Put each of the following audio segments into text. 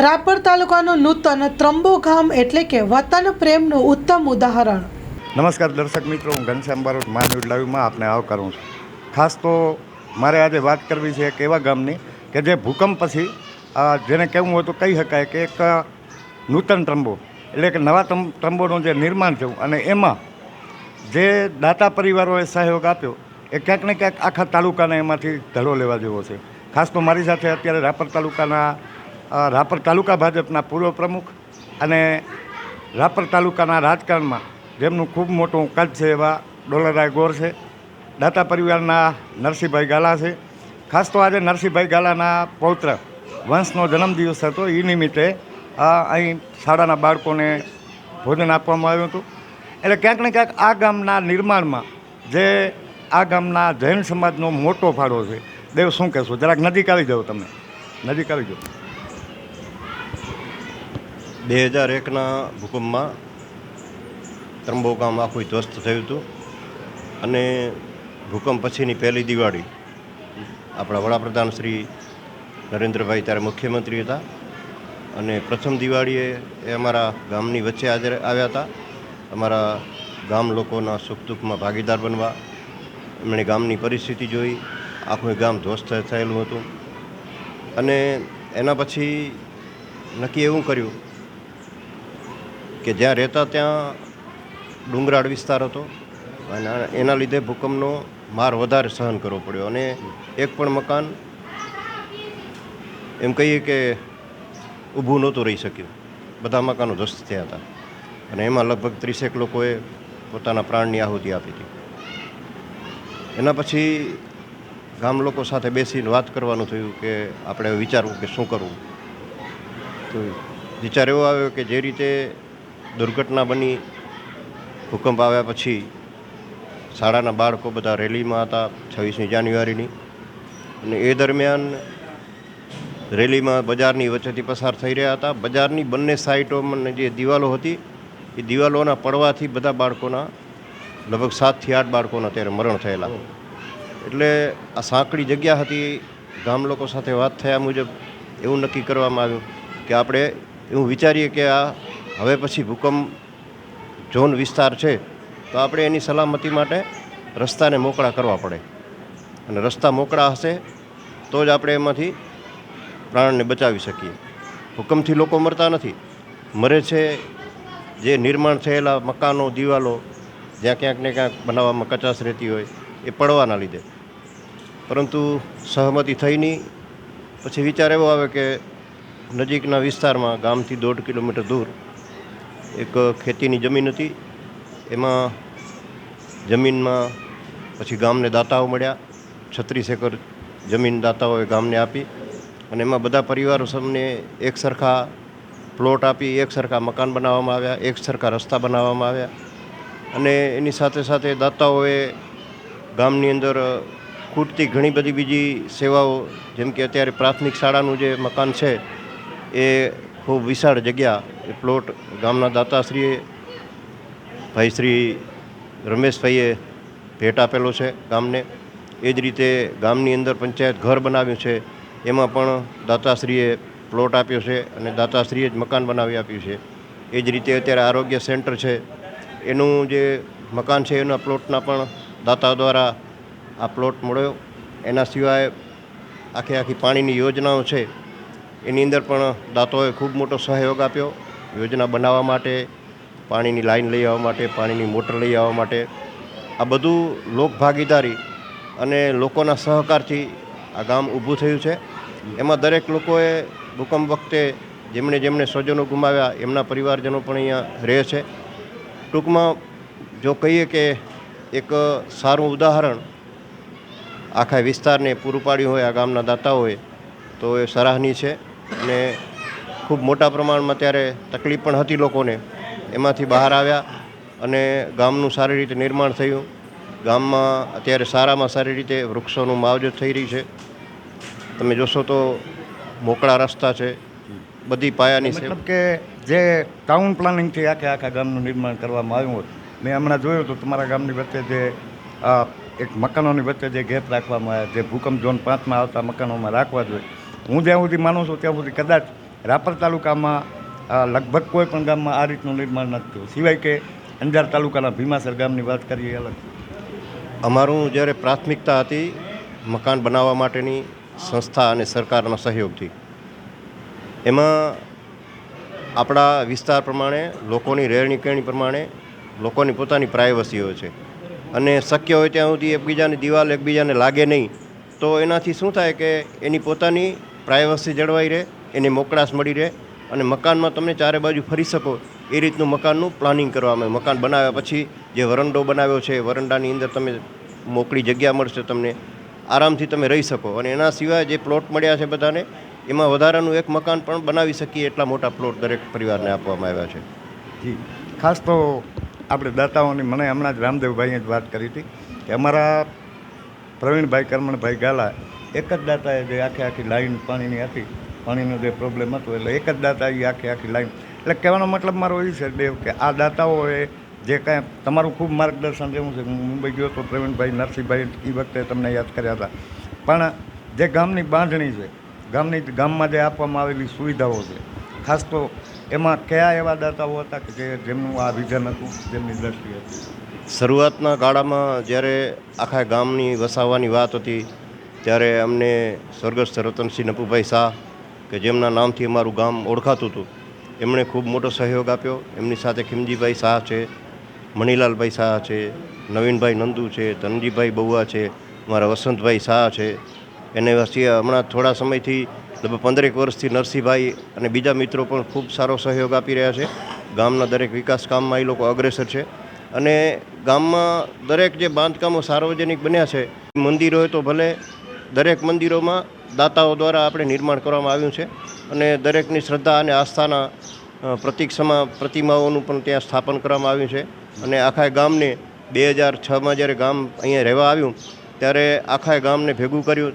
રાપર તાલુકાનું નૂતન ત્રંબો ગામ એટલે કે વતન પ્રેમનું ઉત્તમ ઉદાહરણ. નમસ્કાર દર્શક મિત્રો, હું ઘનશ્યામ બારોટ માનવીડ લાઈવમાં આપને આવકારું છું. ખાસ તો મારે આજે વાત કરવી છે એક એવા ગામની કે જે ભૂકંપ પછી જેને કહેવું હોય તો કહી શકાય કે એક નૂતન ત્રંબો, એટલે કે નવા ત્રંબ- ત્રંબોનું જે નિર્માણ થયું અને એમાં જે દાતા પરિવારોએ સહયોગ આપ્યો, એ ક્યાંક ને ક્યાંક આખા તાલુકાને એમાંથી ધડો લેવા જેવો છે. ખાસ તો મારી સાથે અત્યારે રાપર તાલુકાના રાપર તાલુકા ભાજપના પૂર્વ પ્રમુખ અને રાપર તાલુકાના રાજકારણમાં જેમનું ખૂબ મોટું કદ છે એવા ડોલરરાય ગોર છે, દાતા પરિવારના નરસિંહભાઈ ગાલા છે. ખાસ તો આજે નરસિંહભાઈ ગાલાના પૌત્ર વંશનો જન્મદિવસ હતો. એ નિમિત્તે અહીં શાળાના બાળકોને ભોજન આપવામાં આવ્યું હતું. એટલે ક્યાંક ને ક્યાંક આ ગામના નિર્માણમાં જે આ ગામના જૈન સમાજનો મોટો ફાળો છે, દેવ શું કહેશો? જરાક નજીક આવી જાઓ તમે. નજીક આવી જાઓ. બે હજાર એકના ભૂકંપમાં ત્રંબો ગામ આખું ધ્વસ્ત થયું હતું અને ભૂકંપ પછીની પહેલી દિવાળી આપણા વડાપ્રધાન શ્રી નરેન્દ્રભાઈ ત્યારે મુખ્યમંત્રી હતા અને પ્રથમ દિવાળીએ એ અમારા ગામની વચ્ચે હાજર આવ્યા હતા. અમારા ગામ લોકોના સુખ દુઃખમાં ભાગીદાર બનવા, એમણે ગામની પરિસ્થિતિ જોઈ, આખું ગામ ધ્વસ્ત થયેલું હતું. અને એના પછી નક્કી એવું કર્યું કે જ્યાં રહેતા ત્યાં ડુંગરાળ વિસ્તાર હતો અને એના લીધે ભૂકંપનો માર વધારે સહન કરવો પડ્યો અને એક પણ મકાન એમ કહીએ કે ઊભું નહોતું રહી શક્યું. બધા મકાનો ધ્વસ્ત થયા હતા અને એમાં લગભગ ત્રીસેક લોકોએ પોતાના પ્રાણની આહુતિ આપી હતી. એના પછી ગામ લોકો સાથે બેસીને વાત કરવાનું થયું કે આપણે વિચારવું કે શું કરવું. તો વિચાર એવો આવ્યો કે જે રીતે દુર્ઘટના બની, ભૂકંપ આવ્યા પછી શાળાના બાળકો બધા રેલીમાં હતા છવ્વીસમી જાન્યુઆરીની. અને એ દરમિયાન રેલીમાં બજારની વચ્ચેથી પસાર થઈ રહ્યા હતા. બજારની બંને સાઈડોમાં જે દિવાલો હતી, એ દિવાલોના પડવાથી બધા બાળકોના, લગભગ સાતથી આઠ બાળકોના ત્યારે મરણ થયેલા. એટલે આ સાંકડી જગ્યા હતી, ગામ લોકો સાથે વાત થયા મુજબ એવું નક્કી કરવામાં આવ્યું કે આપણે એવું વિચારીએ કે આ હવે પછી ભૂકંપ ઝોન વિસ્તાર છે, તો આપણે એની સલામતી માટે રસ્તાને મોકળા કરવા પડે. અને રસ્તા મોકળા હશે, તો જ આપણે એમાંથી પ્રાણને બચાવી શકીએ. ભૂકંપથી લોકો મરતા નથી. મરે છે જે નિર્માણ થયેલા મકાનો, દિવાલો, જ્યાં ક્યાંક ને ક્યાંક બનાવવામાં કચાશ રહેતી હોય, એ પડવાના લીધે. પરંતુ સહમતી થઈ નહીં. પછી વિચાર એવો આવે કે નજીકના વિસ્તારમાં ગામથી દોઢ કિલોમીટર દૂર એક ખેતીની જમીન હતી. એમાં જમીનમાં પછી ગામને દાતાઓ મળ્યા. છત્રીસ એકર જમીન દાતાઓએ ગામને આપી અને એમાં બધા પરિવારો સમને એક સરખા પ્લોટ આપી, એક સરખા મકાન બનાવવામાં આવ્યા, એક સરખા રસ્તા બનાવવામાં આવ્યા. અને એની સાથે સાથે દાતાઓએ ગામની અંદર ખૂટતી ઘણી બધી બીજી સેવાઓ, જેમ કે અત્યારે પ્રાથમિક શાળાનું જે મકાન છે, એ ખૂબ વિશાળ જગ્યા એ પ્લોટ ગામના દાતાશ્રીએ, ભાઈ શ્રી રમેશભાઈએ ભેટ આપેલો છે ગામને. એ જ રીતે ગામની અંદર પંચાયત ઘર બનાવ્યું છે. એમાં પણ દાતાશ્રીએ પ્લોટ આપ્યો છે અને દાતાશ્રીએ જ મકાન બનાવી આપ્યું છે. એ જ રીતે અત્યારે આરોગ્ય સેન્ટર છે. એનું જે મકાન છે એના પ્લોટના પણ દાતા દ્વારા આ પ્લોટ મળ્યો. એના સિવાય આખી આખી પાણીની યોજનાઓ છે. એની અંદર પણ દાતાઓએ ખૂબ મોટો સહયોગ આપ્યો. યોજના બનાવવા માટે, પાણીની લાઈન લઈ આવવા માટે, પાણીની મોટર લઈ આવવા માટે. આ બધું લોક ભાગીદારી અને લોકોના સહકારથી આ ગામ ઊભું થયું છે. એમાં દરેક લોકોએ ભૂકંપ વખતે જેમણે જેમણે સ્વજનો ગુમાવ્યા, એમના પરિવારજનો પણ અહીંયા રહે છે. ટૂંકમાં જો કહીએ કે એક સારું ઉદાહરણ આખા વિસ્તારને પૂરું પાડ્યું હોય, આ ગામના દાતાઓએ, તો એ સરાહનીય છે. અને ખૂબ મોટા પ્રમાણમાં ત્યારે તકલીફ પણ હતી લોકોને. એમાંથી બહાર આવ્યા અને ગામનું સારી રીતે નિર્માણ થયું. ગામમાં અત્યારે સારામાં સારી રીતે વૃક્ષોનું માવજત થઈ રહી છે. તમે જોશો તો મોકળા રસ્તા છે બધી પાયાની છે કે જે ટાઉન પ્લાનિંગથી આખે આખા ગામનું નિર્માણ કરવામાં આવ્યું હોય મેં હમણાં જોયું હતું તમારા ગામની વચ્ચે જે આ, એક મકાનોની વચ્ચે જે ગેપ રાખવામાં આવ્યા જે ભૂકંપ ઝોન પાંચમાં આવતા મકાનોમાં રાખવા જોઈએ. હું જ્યાં સુધી માનું છું ત્યાં સુધી કદાચ રાપર તાલુકામાં લગભગ કોઈ પણ ગામમાં આ રીતનું નિર્માણ નથી થયું. સિવાય કે અંજાર તાલુકાના ભીમાસર ગામની વાત કરીએ અલગ. અમારું જ્યારે પ્રાથમિકતા હતી, મકાન બનાવવા માટેની સંસ્થા અને સરકારના સહયોગથી. એમાં આપણા વિસ્તાર પ્રમાણે, લોકોની રહેણી કહેણી પ્રમાણે, લોકોની પોતાની પ્રાઇવસીઓ છે. અને શક્ય હોય ત્યાં સુધી એકબીજાની દિવાલ એકબીજાને લાગે નહીં, તો એનાથી શું થાય કે એની પોતાની પ્રાઇવસી જળવાઈ રહે એની મોકળાશ મળી રહે અને મકાનમાં તમે ચારે બાજુ ફરી શકો એ રીતનું મકાનનું પ્લાનિંગ કરવામાં આવે. મકાન બનાવ્યા પછી જે વરંડો બનાવ્યો છે વરંડાની અંદર તમે મોકળી જગ્યા મળશે તમને. આરામથી તમે રહી શકો. અને એના સિવાય જે પ્લોટ મળ્યા છે બધાને, એમાં વધારાનું એક મકાન પણ બનાવી શકીએ એટલા મોટા પ્લોટ દરેક પરિવારને આપવામાં આવ્યા છે. જી. ખાસ તો આપણે દાતાઓની, મને હમણાં જ રામદેવભાઈએ જ વાત કરી હતી કે અમારા પ્રવીણભાઈ કરમણભાઈ ગાલા એક જ દાતાએ જે આખી આખી લાઈન પાણીની હતી પાણીનો જે પ્રોબ્લેમ હતો, એટલે એક જ દાતા એ આખી આખી લાઈન એટલે કહેવાનો મતલબ મારો એ છે દેવ કે આ દાતાઓએ જે કાંઈ તમારું ખૂબ માર્ગદર્શન જેવું છે. મુંબઈ ગયો તો પ્રવીણભાઈ, નરસિંહભાઈ એ વખતે તમને યાદ કર્યા હતા. પણ જે ગામની બાંધણી છે, ગામની ગામમાં જે આપવામાં આવેલી સુવિધાઓ છે, ખાસ તો એમાં કયા એવા દાતાઓ હતા કે જે જેમનું આ વિઝન હતું, જેમની દ્રષ્ટિ હતી? શરૂઆતના ગાળામાં જ્યારે આખા ગામની વસાવવાની વાત હતી, ત્યારે અમને સ્વર્ગસ્થ રતનસિંહ નપુભાઈ શાહ કે જેમના નામથી અમારું ગામ ઓળખાતું હતું, એમણે ખૂબ મોટો સહયોગ આપ્યો. એમની સાથે ખીમજીભાઈ શાહ છે, મણિલાલભાઈ શાહ છે, નવીનભાઈ નંદુ છે, ધનજીભાઈ બહુઆ છે, મારા વસંતભાઈ શાહ છે. એને હમણાં થોડા સમયથી લગભગ પંદરેક વર્ષથી નરસિંહભાઈ અને બીજા મિત્રો પણ ખૂબ સારો સહયોગ આપી રહ્યા છે. ગામના દરેક વિકાસ કામમાં એ લોકો અગ્રેસર છે. અને ગામમાં દરેક જે બાંધકામો સાર્વજનિક બન્યા છે, મંદિરો હોય તો ભલે દરેક મંદિરોમાં દાતાઓ દ્વારા આપણે નિર્માણ કરવામાં આવ્યું છે અને દરેકની શ્રદ્ધા અને આસ્થાના સમા, પ્રતિમાઓનું પણ ત્યાં સ્થાપન કરવામાં આવ્યું છે. અને આખા ગામને બે હજાર છમાં જ્યારે ગામ અહીંયા રહેવા આવ્યું, ત્યારે આખા ગામને ભેગું કર્યું.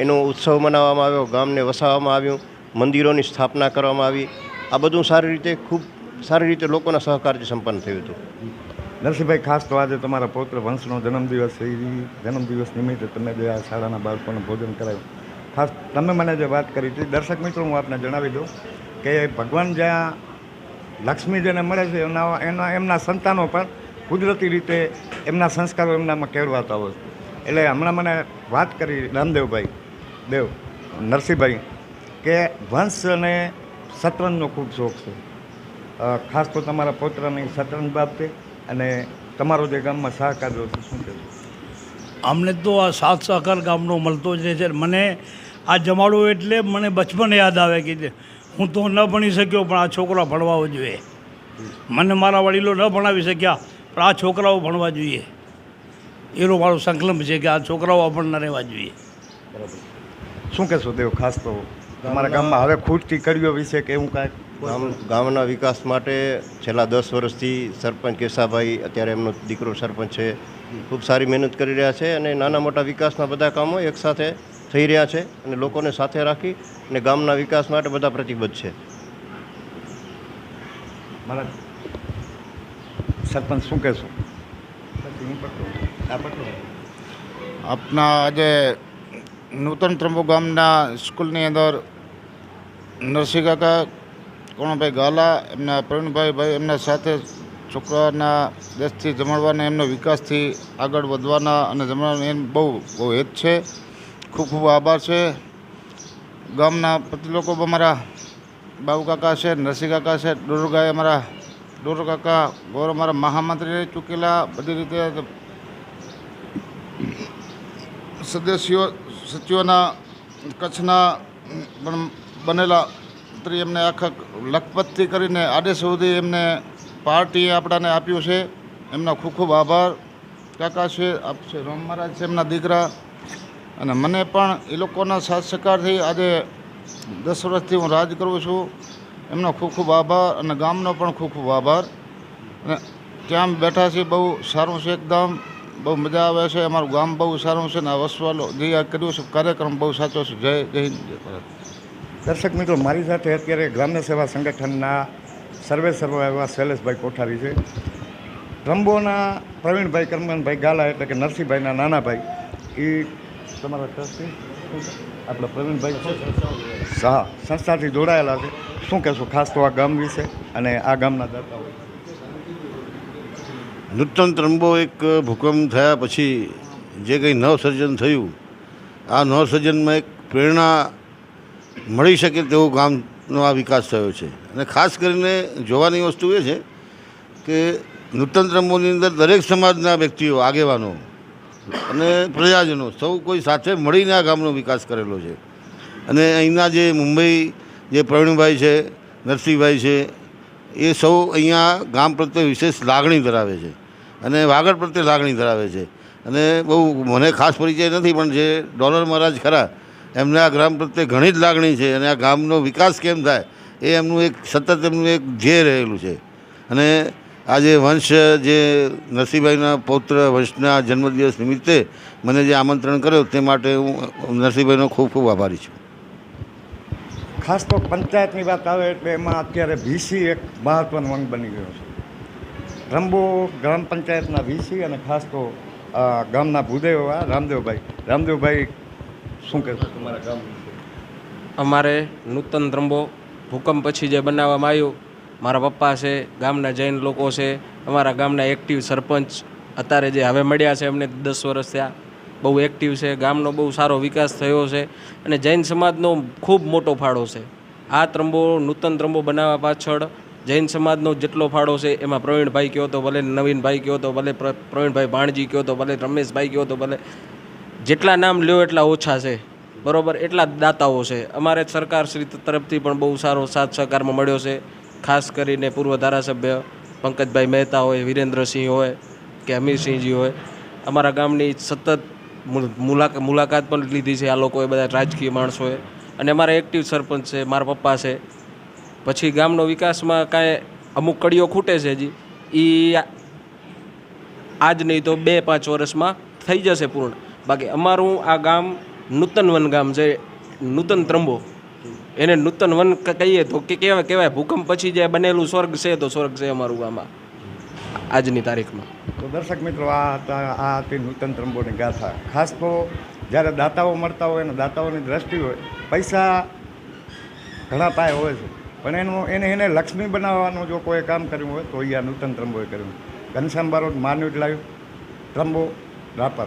એનો ઉત્સવ મનાવવામાં આવ્યો, ગામને વસાવવામાં આવ્યું, મંદિરોની સ્થાપના કરવામાં આવી. આ બધું સારી રીતે ખૂબ સારી રીતે લોકોના સહકારથી સંપન્ન થયું હતું. નરસિંહભાઈ, ખાસ તો આજે તમારા પૌત્ર વંશનો જન્મદિવસ જન્મદિવસ નિમિત્તે તમે જે આ શાળાના બાળકોને ભોજન કરાવ્યું. ખાસ તમે મને જે વાત કરી હતી, દર્શક મિત્રો, હું આપને જણાવી દઉં કે ભગવાન જ્યાં લક્ષ્મી જેને મળે છે, એના એના એમના સંતાનો પણ કુદરતી રીતે એમના સંસ્કારો એમનામાં કેળવાતા હોય એટલે હમણાં મને વાત કરી રામદેવભાઈ, દેવ, નરસિંહભાઈ, કે વંશ અને શતરંજનો ખૂબ શોખ છે. ખાસ તો તમારા પૌત્રની શતરંજ બાબતે અને તમારો જે ગામમાં સહકાર જો શું કહેવું અમને તો આ સાત સાકર ગામનો મળતો જ રહે છે. મને આ જમાડો એટલે મને બચપન યાદ આવે કે જે હું તો ન ભણી શક્યો પણ આ છોકરા ભણવા જોઈએ. મને મારા વડીલો ન ભણાવી શક્યા પણ આ છોકરાઓ ભણવા જોઈએ. એનો મારો સંકલ્પ છે કે આ છોકરાઓ આપણને ન રહેવા જોઈએ. બરાબર. શું કહેશો દેવ ખાસ તો તમારા ગામમાં હવે ખૂટતી કર્યો વિશે કે એવું કાંઈક ગામ ગામના વિકાસ માટે છેલ્લા દસ વર્ષથી સરપંચ કેશાભાઈ અત્યારે એમનો દીકરો સરપંચ છે ખૂબ સારી મહેનત કરી રહ્યા છે અને નાના મોટા વિકાસના બધા કામો એકસાથે થઈ રહ્યા છે અને લોકોને સાથે રાખી અને ગામના વિકાસ માટે બધા પ્રતિબદ્ધ છે મારા સરપંચ શું કહેશો. આપના આજે નૂતન ત્રંબુ ગામના સ્કૂલની અંદર નરસિંહ કાકા કોણભાઈ ગાલા એમના પ્રવીણભાઈ ભાઈ એમના સાથે છોકરાના દેશથી જમાડવાના, એમનો વિકાસથી આગળ વધવાના અને જમાડવાના એમ બહુ બહુ હેત છે. ખૂબ ખૂબ આભાર છે. ગામના પ્રતિ લોકો અમારા બાબુ કાકા છે, નરસિંહ કાકા છે ડોરગાય અમારા ડોર કાકા, ગૌરવ અમારા મહામંત્રી રહી ચૂકેલા, બધી રીતે સદસ્યો, સચિવોના કચ્છના પણ બનેલા મંત્રી એમને આખા લખપતથી કરીને આદેશ સુધી એમને પાર્ટીએ આપણાને આપ્યું છે. એમનો ખૂબ ખૂબ આભાર. કાકા છે, આપ છે, રામ મહારાજ છે, એમના દીકરા. અને મને પણ એ લોકોના સાથ સહકારથી આજે દસ વર્ષથી હું રાજ કરું છું. એમનો ખૂબ ખૂબ આભાર અને ગામનો પણ ખૂબ ખૂબ આભાર. અને ત્યાં બેઠા છીએ, બહુ સારું છે એકદમ. બહુ મજા આવે છે. અમારું ગામ બહુ સારું છે ને આ વસવાલો જે આ કર્યું છે. કાર્યક્રમ બહુ સાચો છે. જય જય હિન્દ, જય ભારત. દર્શક મિત્રો, મારી સાથે અત્યારે ગ્રામ્ય સેવા સંગઠનના સર્વે સર્વ એવા શૈલેષભાઈ કોઠારી છે. રંબોના પ્રવીણભાઈ, કરમનભાઈ ગાલા એટલે કે નરસિંહભાઈના નાના ભાઈ એ તમારા ટ્રસ્ટી? આપણે પ્રવીણભાઈ હા, સંસ્થાથી જોડાયેલા છે. શું કહેશો, ખાસ તો આ ગામ વિશે અને આ ગામના દાતાઓ? નૂતન ત્રંબો એક ભૂકંપ થયા પછી જે કંઈ નવસર્જન થયું, આ નવસર્જનમાં એક પ્રેરણા મળી શકે તેવો ગામનો આ વિકાસ થયો છે. અને ખાસ કરીને જોવાની વસ્તુ એ છે કે નૂતન ત્રંબોની અંદર દરેક સમાજના વ્યક્તિઓ, આગેવાનો અને પ્રજાજનો સૌ કોઈ સાથે મળીને આ ગામનો વિકાસ કરેલો છે. અને અહીંના જે મુંબઈ જે પ્રવીણભાઈ છે, નરસિંહભાઈ છે, એ સૌ અહીંયા ગામ પ્રત્યે વિશેષ લાગણી ધરાવે છે. અને વાગડ પ્રત્યે લાગણી ધરાવે છે. અને બહુ મને ખાસ પરિચય નથી, પણ જે ડોલર મહારાજ ખરા એમને આ ગ્રામ પ્રત્યે ઘણી જ લાગણી છે અને આ ગામનો વિકાસ કેમ થાય એ એમનું એક સતત એમનું એક ધ્યેય રહેલું છે. અને આજે વંશ જે નરસિંહભાઈના પૌત્ર વંશના જન્મદિવસ નિમિત્તે મને જે આમંત્રણ કર્યો તે માટે હું નરસિંહભાઈનો ખૂબ ખૂબ આભારી છું. ખાસ તો પંચાયતની વાત આવે એટલે એમાં અત્યારે વીસી એક મહત્વનો અંગ બની ગયો છે. રંબો ગ્રામ પંચાયતના વીસી અને ખાસ તો ગામના ભૂદેવ રામદેવભાઈ. રામદેવભાઈ શું કહેવું તમારા ગામ અમારે નૂતન ત્રંબો ભૂકંપ પછી જે બનાવવામાં આવ્યું, મારા પપ્પા છે, ગામના જૈન લોકો છે, અમારા ગામના એક્ટિવ સરપંચ અત્યારે જે હવે મળ્યા છે એમને દસ વર્ષ થયા. બહુ એક્ટિવ છે, ગામનો બહુ સારો વિકાસ થયો છે અને જૈન સમાજનો ખૂબ મોટો ફાળો છે. આ ત્રંબો નૂતન ત્રંબો બનાવવા પાછળ જૈન સમાજનો જેટલો ફાળો છે, એમાં પ્રવીણભાઈ કહો તો ભલે, નવીનભાઈ કહો તો ભલે પ્રવીણભાઈ ભાણજી કહો તો ભલે, રમેશભાઈ કહો તો ભલે જેટલા નામ લ્યો એટલા ઓછા છે. બરાબર? એટલા દાતાઓ છે. અમારે સરકાર શ્રી તરફથી પણ બહુ સારો સાથ સહકારમાં મળ્યો છે. ખાસ કરીને પૂર્વ ધારાસભ્ય પંકજભાઈ મહેતા હોય, વિરેન્દ્રસિંહ હોય કે અમીરસિંહજી હોય. અમારા ગામની સતત મુલાકાત પણ લીધી છે. આ લોકોએ બધા રાજકીય માણસોએ અને અમારા એક્ટિવ સરપંચ છે, મારા પપ્પા છે. પછી ગામનો વિકાસમાં કાંઈ અમુક કડીઓ ખૂટે છે હજી. એ આજ નહીં તો બે પાંચ વર્ષમાં થઈ જશે પૂર્ણ. બાકી અમારું આ ગામ નૂતન વન ગામ છે, નૂતન ત્રંબો. એને નૂતન વન કહીએ તો કે કહેવાય કહેવાય ભૂકંપ પછી જે બનેલું સ્વર્ગ છે, તો સ્વર્ગ છે અમારું ગામ આજની તારીખમાં. તો દર્શક મિત્રો, આ હતા, આ હતી નૂતન ત્રંબોની ગાથા. ખાસ તો જ્યારે દાતાઓ મળતા હોય, અને દાતાઓની દ્રષ્ટિ હોય, પૈસા ઘણા પાય હોય છે. પણ એનું, એને એને લક્ષ્મી બનાવવાનું જો કોઈ કામ કર્યું હોય, તો એ આ નૂતન ત્રંબોએ કર્યું. ઘનશ્યામ બારોટ માનવીટ લાવ્યું. ત્રંબો, રાપર.